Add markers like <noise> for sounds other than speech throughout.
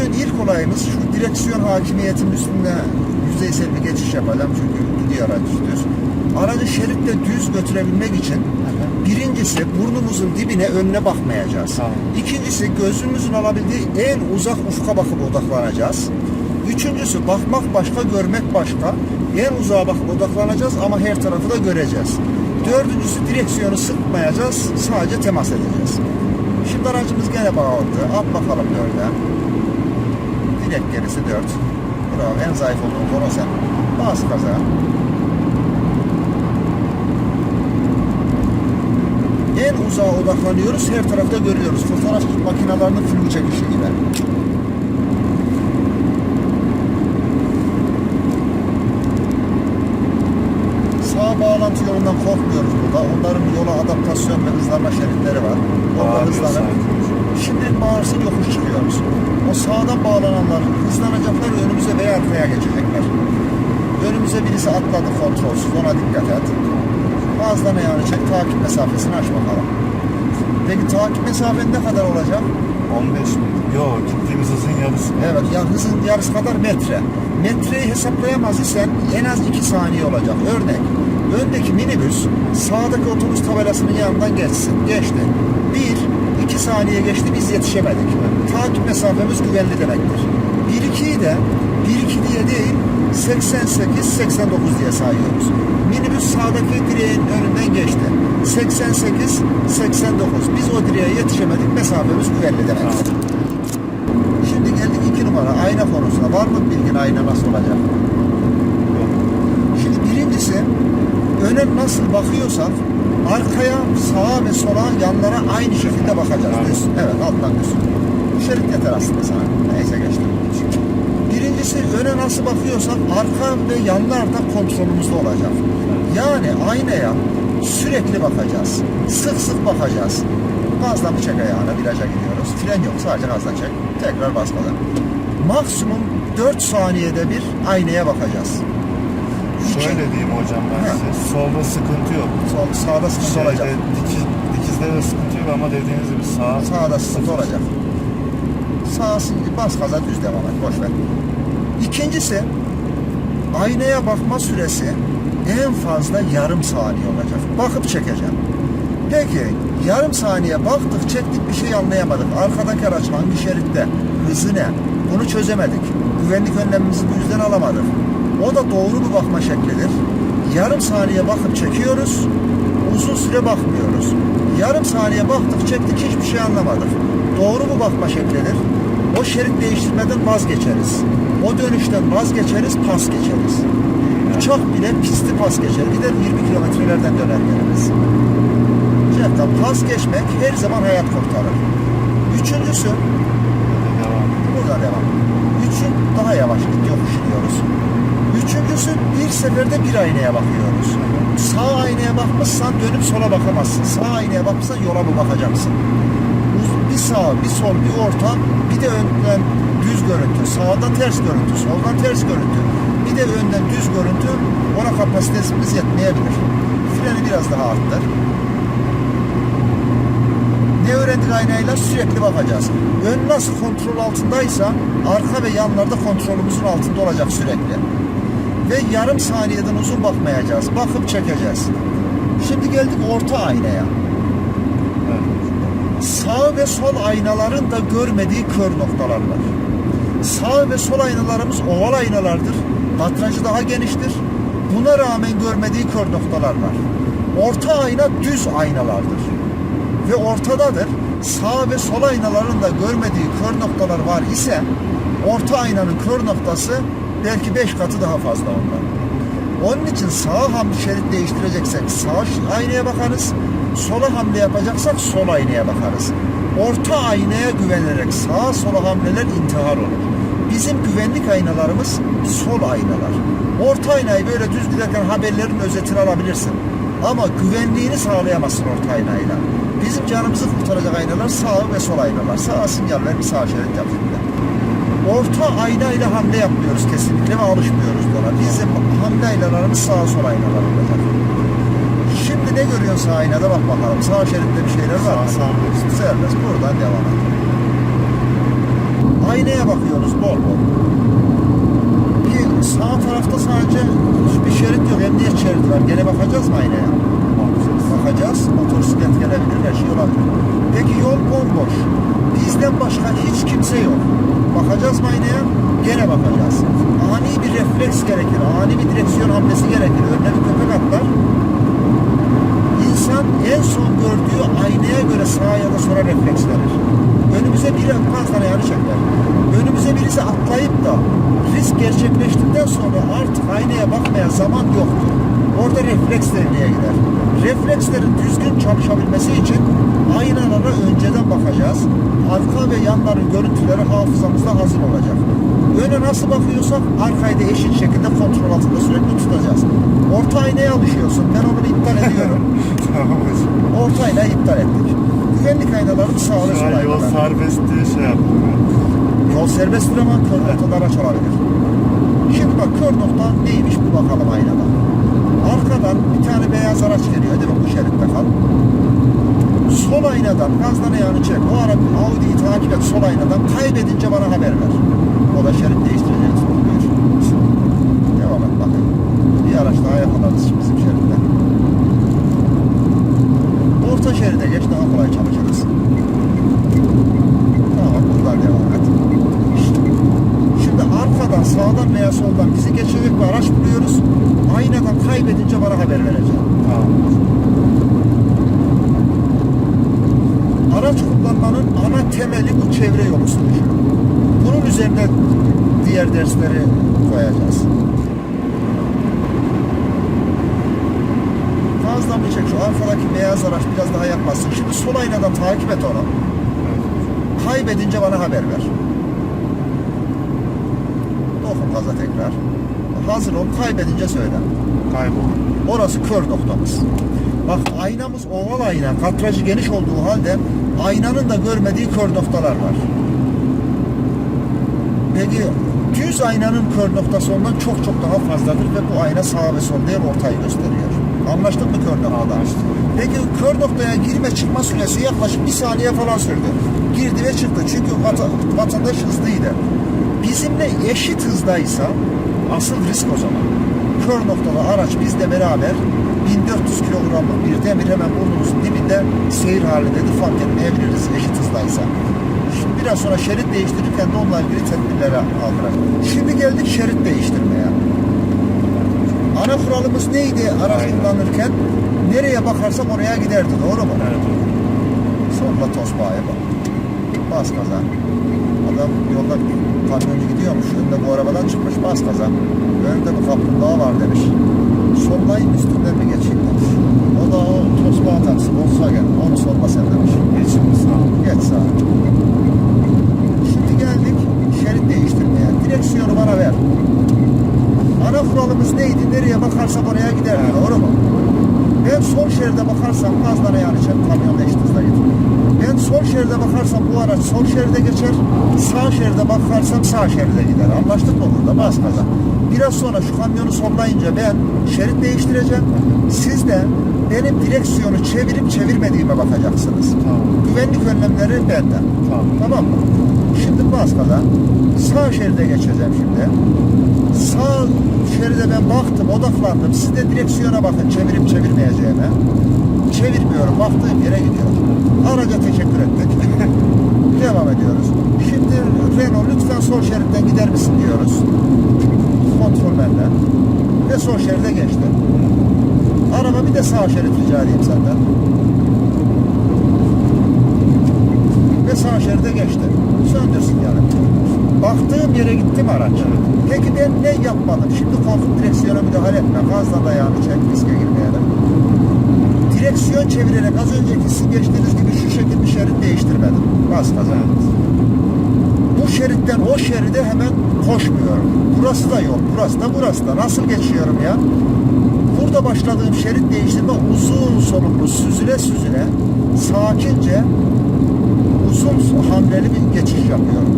Bugün ilk olayımız şu direksiyon hakimiyetinin üstünde yüzeysel bir geçiş yapacağım çünkü gidiyor araç düz. Aracı şeritte düz götürebilmek için birincisi burnumuzun dibine önüne bakmayacağız. Tamam. İkincisi gözümüzün alabildiği en uzak ufka bakıp odaklanacağız. Üçüncüsü bakmak başka, görmek başka. En uzağa bakıp odaklanacağız ama her tarafı da göreceğiz. Dördüncüsü direksiyonu sıkmayacağız, sadece temas edeceğiz. Şimdi aracımız gene bağlandı. At bakalım dörde. Direkt gerisi dört. Bravo, en zayıf olduğun konu sen. Bas gaza. En uzağa odaklanıyoruz, her tarafta görüyoruz. Fotoğraf makinelerinin film çekişi gibi. Sağ bağlantı yolundan korkmuyoruz burada. Onların yola adaptasyon ve hızlanma şeritleri var. Bağırıyor hızlanıp. Şimdi bağırsın yokuş çıkıyoruz. O sağdan bağlananlar hızlanacaklar önümüze veya arkaya geçecekler. Önümüze birisi atladı kontrolsüz ona dikkat et. Bazıdan ayağını çek takip mesafesini aç bakalım. Peki takip mesafen ne kadar olacak? 15 mi? Yok gittiğimiz hızın yarısı. Evet ya hızın yarısı kadar metre. Metreyi hesaplayamaz isen en az 2 saniye olacak. Örnek öndeki minibüs sağdaki otobüs tabelasının yanından geçsin. Geçti. 1 2 saniye geçti biz yetişemedik. Takip mesafemiz güvenli demektir. 1-2'yi de 1-2 diye değil 88 89 diye sayıyoruz. Minibüs sağdaki direğin önünden geçti. 88 89 biz o direğe yetişemedik mesafemiz güvenli demektir. Şimdi geldik iki numara ayna konusuna. Var mı bilgin ayna nasıl olacak? Birincisi öne nasıl bakıyorsak arkaya, sağa ve sola, yanlara aynı şekilde bakacağız. Evet. Düz. Evet, alttan düz. Bu şerit yeter aslında sana. Neyse geçtim. Birincisi öne nasıl bakıyorsak arka ve yanlar da kontrolümüzde olacak. Yani aynaya sürekli bakacağız. Sık sık bakacağız. Gazla bir çek ayağına, viraja gidiyoruz. Fren yok, sadece gazla çek. Tekrar bas gaza. Maksimum 4 saniyede bir aynaya bakacağız. Şöyle diyeyim hocam ben size. Solda sıkıntı yok. Sol, sağda sıkıntı Şeyde, olacak. dikiz, dikizde de sıkıntı yok ama dediğiniz gibi sağ. Sağda sıkıntı olacak. Sağ bas gaza düz devam et. Boş ver. İkincisi aynaya bakma süresi en fazla yarım saniye olacak. Bakıp çekeceğim. Peki yarım saniye baktık çektik bir şey anlayamadık. Arkadaki araç hangi şeritte? Hızı ne? Bunu çözemedik. Güvenlik önlemimizi bu yüzden alamadık. O da doğru bir bakma şeklidir. Yarım saniye bakıp çekiyoruz. Uzun süre bakmıyoruz. Yarım saniye baktık çektik hiçbir şey anlamadık. Doğru bu bakma şeklidir. O şerit değiştirmeden vazgeçeriz. O dönüşten vazgeçeriz, pas geçeriz. Uçak bile pisti pas geçer. Gider 20 kilometrelerden döner geliriz. Cepten pas geçmek her zaman hayat kurtarır. Üçüncüsü, Devam. burada devam. Daha yavaş git, yokuş iniyoruz. Üçüncüsü bir seferde bir aynaya bakıyoruz. Sağ aynaya bakmışsan dönüp sola bakamazsın. Sağ aynaya bakmışsan yola mı bakacaksın? Bir sağ, bir sol, bir orta, bir de önden düz görüntü. Sağdan ters görüntü, soldan ters görüntü. Bir de önden düz görüntü. Ona kapasitesimiz yetmeyebilir. Freni biraz daha arttır. Ne öğrendik aynayla? Sürekli bakacağız. Ön nasıl kontrol altındaysa arka ve yanlarda kontrolümüzün altında olacak sürekli. Ve yarım saniyeden uzun bakmayacağız. Bakıp çekeceğiz. Şimdi geldik orta aynaya. Sağ ve sol aynaların da görmediği kör noktalar var. Sağ ve sol aynalarımız oval aynalardır. Kadrajı daha geniştir. Buna rağmen görmediği kör noktalar var. Orta ayna düz aynalardır. Ve ortadadır. Sağ ve sol aynaların da görmediği kör noktalar var ise orta aynanın kör noktası belki 5 katı daha fazla ondan. Onun için sağa hamle şerit değiştireceksek sağ aynaya bakarız. Sola hamle yapacaksak sol aynaya bakarız. Orta aynaya güvenerek sağa sola hamleler intihar olur. Bizim güvenlik aynalarımız sol aynalar. Orta aynayı böyle düz giderken haberlerin özetini alabilirsin. Ama güvenliğini sağlayamazsın orta aynayla. Bizim canımızı kurtaracak aynalar sağ ve sol aynalar. Sağa sinyal ver, bir sağ şerit yap şimdi orta aynayla hamle yapmıyoruz kesinlikle ve alışmıyoruz buna. Bizim hamle aynalarımız sağ sol aynalar olacak. Şimdi ne görüyorsun sağ aynada bak bakalım. Sağ şeritte bir şeyler var Sağ mı? serbest. Serbest. Buradan devam et. aynaya bakıyoruz bol bol. Bir sağ tarafta sadece bir şerit yok. Emniyet şeridi var. Gene bakacağız mı aynaya? Bakacağız. Bakacağız. Motosiklet gelebilir. Her şey olabilir. Peki yol bomboş. Bizden başka hiç kimse yok. Bakacağız mı aynaya? Gene bakacağız. Ani bir refleks gerekir. Ani bir direksiyon hamlesi gerekir. Önüne bir köpek atlar. İnsan en son gördüğü aynaya göre sağa ya da sola refleks verir. Önümüze biri fazla yani çeker. Önümüze birisi atlayıp da risk gerçekleştikten sonra artık aynaya bakmaya zaman yoktur. Orada refleks devreye gider. Reflekslerin düzgün çalışabilmesi için aynalara önceden bakacağız. Arka ve yanların görüntüleri hafızamızda hazır olacak. Öne nasıl bakıyorsak arkayı da eşit şekilde kontrol altında sürekli tutacağız. Orta aynaya alışıyorsun. Ben onu iptal ediyorum. <laughs> tamam hocam. Orta aynayı iptal ettik. Güvenlik aynaları sağ ve Şu sol an yol aynalar. serbest diye şey yaptım ya. Yol serbesttir ama kör noktada araç olabilir. Şimdi bak kör nokta neymiş bir bakalım aynada. Arkadan bir tane beyaz araç geliyor değil mi bu şeritte kal. Sol aynadan gazdan ayağını çek. O ara Audi'yi takip et sol aynadan. Kaybedince bana haber ver. O da şerit değiştireceğiz. Devam et bakın. Bir araç daha yakalarız bizim şeritte. Orta şeride geç daha kolay çalışırız. Tamam buradan devam et. Arkadan sağdan veya soldan bizi geçecek bir araç buluyoruz. Aynadan kaybedince bana haber verecek. Tamam. Araç kullanmanın ana temeli bu çevre yolu sürüşü. Bunun üzerine diğer dersleri koyacağız. Fazla mı çek şu arkadaki beyaz araç biraz daha yakmasın. Şimdi sol aynadan takip et onu. Kaybedince bana haber ver. Dokun gaza tekrar. Hazır ol. Kaybedince söyle. Kayboldu. Orası kör noktamız. Bak aynamız oval ayna. Kadrajı geniş olduğu halde aynanın da görmediği kör noktalar var. Peki düz aynanın kör noktası ondan çok çok daha fazladır ve bu ayna sağ ve sol değil ortayı gösteriyor. Anlaştık mı kör noktada? Anlaştık. Peki kör noktaya girme çıkma süresi yaklaşık bir saniye falan sürdü. Girdi ve çıktı. Çünkü vata- vatandaş hızlıydı. Bizimle eşit hızdaysa asıl risk o zaman. Kör noktada araç bizle beraber 1400 kilogramlık bir demir hemen burnumuzun dibinde seyir halindedir. Fark etmeyebiliriz eşit hızdaysa. Şimdi biraz sonra şerit değiştirirken de onunla ilgili tedbirleri aldıracağız. Şimdi geldik şerit değiştirmeye. Ana kuralımız neydi araç kullanırken? Nereye bakarsak oraya giderdi. Doğru mu? Evet. Sonra tosbağaya bak. Bas gaza. Adam yolda kamyoncu gidiyormuş. Önünde bu arabadan çıkmış. Bas gaza. Önünde bir kaplumbağa var demiş. Sollayın üstünden mi geçeyim demiş. O da o tosbağa taksi. Volkswagen. Onu sorma sen demiş. Geçin sağ olun. Geç sağa. Şimdi geldik şerit değiştirmeye. Direksiyonu bana ver. Ana kuralımız neydi? Nereye bakarsak oraya giderdi. Evet. Doğru mu? Ben sol şeride bakarsam gazdan ayağını çek kamyonda eşit hızla git. Ben sol şeride bakarsam bu araç sol şeride geçer. Sağ şeride bakarsam sağ şeride gider. Anlaştık mı burada? Bas gaza. Biraz sonra şu kamyonu sollayınca ben şerit değiştireceğim. Siz de benim direksiyonu çevirip çevirmediğime bakacaksınız. Tamam. Güvenlik önlemleri benden. Tamam. Tamam mı? Şimdi bas gaza. Sağ şeride geçeceğim şimdi. Sağ şeride ben baktım, odaklandım. Siz de direksiyona bakın çevirip çevirmeyeceğime. Çevirmiyorum, baktığım yere gidiyorum. Araca teşekkür ettik. <laughs> Devam ediyoruz. Şimdi Renault lütfen sol şeritten gider misin diyoruz. Kontrol benden. Ve sol şeride geçti. Araba bir de sağ şerit rica edeyim senden. ve sağ şeride geçti. Söndürsün yani. Baktığım yere gittim araç. Peki ben ne yapmadım? Şimdi korkup direksiyona müdahale etme. Gazla dayağını çek, riske girmeyelim. Direksiyon çevirerek az önceki sizin geçtiğiniz gibi şu şekilde şerit değiştirmedim. Bas gaza. Bu şeritten o şeride hemen koşmuyorum. Burası da yol, burası da burası da. Nasıl geçiyorum ya? Burada başladığım şerit değiştirme uzun soluklu süzüle süzüle sakince uzun hamleli bir geçiş yapıyorum.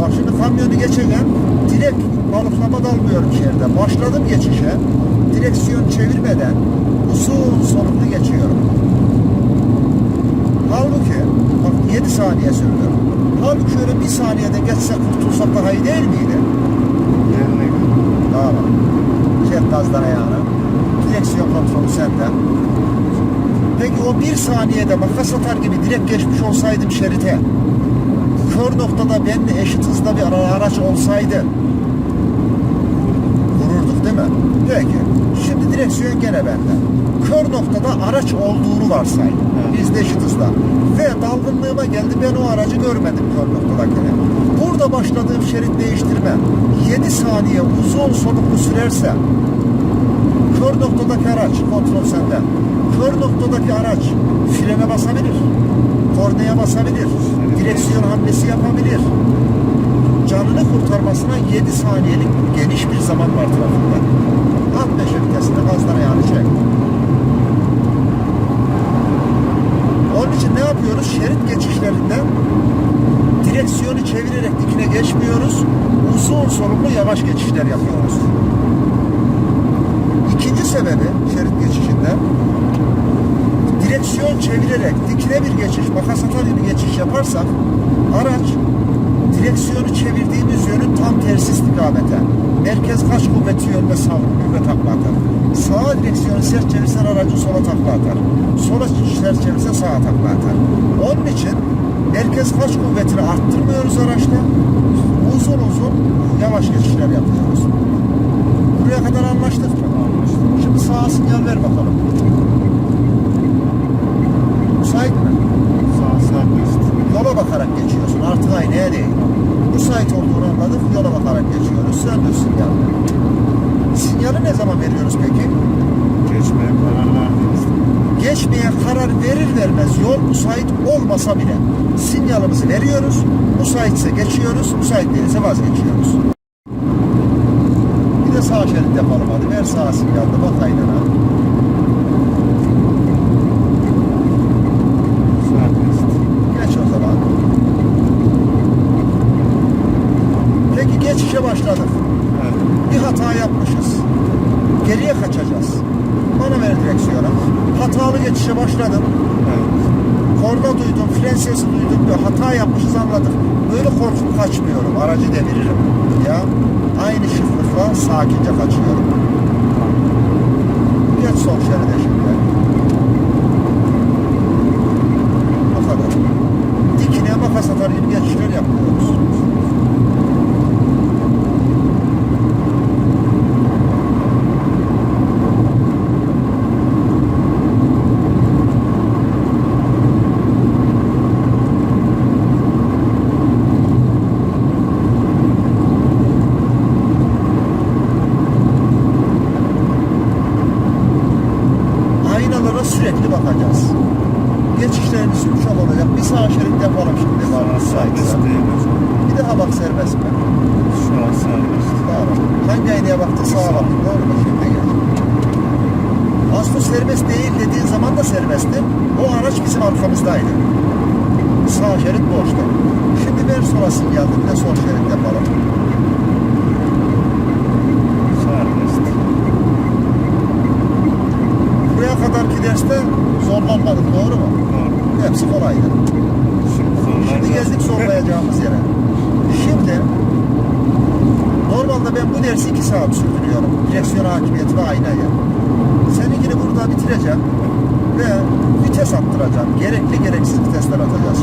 Bak şimdi kamyonu geçeceğim. Direkt balıklama dalmıyorum şeride. Başladım geçişe. Direksiyon çevirmeden uzun soluklu geçiyorum. Halbuki bak 7 saniye sürdü. Halbuki şöyle bir saniyede geçse kurtulsak daha iyi değil miydi? Yerine göre. Tamam. Çek gazdan ayağını. Direksiyon kontrolü sende. Peki o bir saniyede makas atar gibi direkt geçmiş olsaydım şerite, kör noktada benimle eşit hızda bir ara- araç olsaydı, değil mi? Peki. Şimdi direksiyon gene bende. Kör noktada araç olduğunu varsay. Evet. Biz de eşit hızda. Ve dalgınlığıma geldi ben o aracı görmedim kör noktadakini. Burada başladığım şerit değiştirme 7 saniye uzun soluklu sürerse kör noktadaki araç kontrol sende. Kör noktadaki araç frene basabilir. Kornaya basabilir. Direksiyon hamlesi yapabilir. Canını kurtarmasına 7 saniyelik geniş bir zaman var trafikte. At 5 vitesinde gazdan ayağını çek. Onun için ne yapıyoruz? Şerit geçişlerinde direksiyonu çevirerek dikine geçmiyoruz. Uzun soluklu yavaş geçişler yapıyoruz. İkinci sebebi şerit geçişinde direksiyon çevirerek dikine bir geçiş, makas atar gibi geçiş yaparsak araç direksiyonu çevirdiğimiz yönün tam tersi istikamete. Merkez kaç kuvveti yönde savrulur ve takla atar. Sağa direksiyonu sert çevirsen aracı sola takla atar. Sola sert çevirse sağa takla atar. Onun için merkez kaç kuvvetini arttırmıyoruz araçta. Uzun uzun yavaş geçişler yapıyoruz. Buraya kadar anlaştık mı? Anlaştık. Şimdi sağa sinyal ver bakalım. Müsait mi? Sağ serbest. Yola bakarak geçiyorsun. Artık aynaya değil. Müsait olduğunu anladık. Yola bakarak geçiyoruz. Sen de sinyal. Sinyali ne zaman veriyoruz peki? Geçmeye karar verdiğimizde. Geçmeye karar verir vermez yol müsait olmasa bile sinyalimizi veriyoruz. Müsaitse geçiyoruz. Müsait değilse vazgeçiyoruz. Bir de sağ şerit yapalım hadi. Ver sağ sinyalde bak aynana. Serbest. Geç o zaman. Peki geçişe başladık. Evet. Bir hata yapmışız. Geriye kaçacağız. Bana ver direksiyonu. Geçişe başladım. Evet. Korna duydum, fren sesi duydum. Bir hata yapmışız anladık. Böyle korkup kaçmıyorum. Aracı deviririm. Ya aynı şıklıkla sakince kaçıyorum. Geç sol şeride şimdi. Bu kadar. Dikine makas atar gibi geçişler yapıyoruz. Aynalara sürekli bakacağız. Geçişlerimiz yumuşak olacak. Bir sağ şerit yapalım şimdi. Var müsaitse. Bir daha bak serbest mi? Şu an serbest. Tamam. Hangi aynaya baktın? Sağa baktın. Doğru mu? Şimdi gel. Aslında serbest değil dediğin zaman da serbestti. O araç bizim arkamızdaydı. Sağ şerit boştu. Şimdi ver sinyalde bir de sol şerit yapalım. Serbest. Buraya kadarki derste zorlanmadık. Doğru mu? Doğru. Hepsi kolaydı. Şimdi zorlar Şimdi geldik zorlayacağımız yere. Şimdi normalde ben bu dersi iki saat sürdürüyorum. Direksiyon hakimiyeti ve aynaya. Seninkini burada bitireceğim ve vites attıracağım. Gerekli gereksiz vitesler atacağız.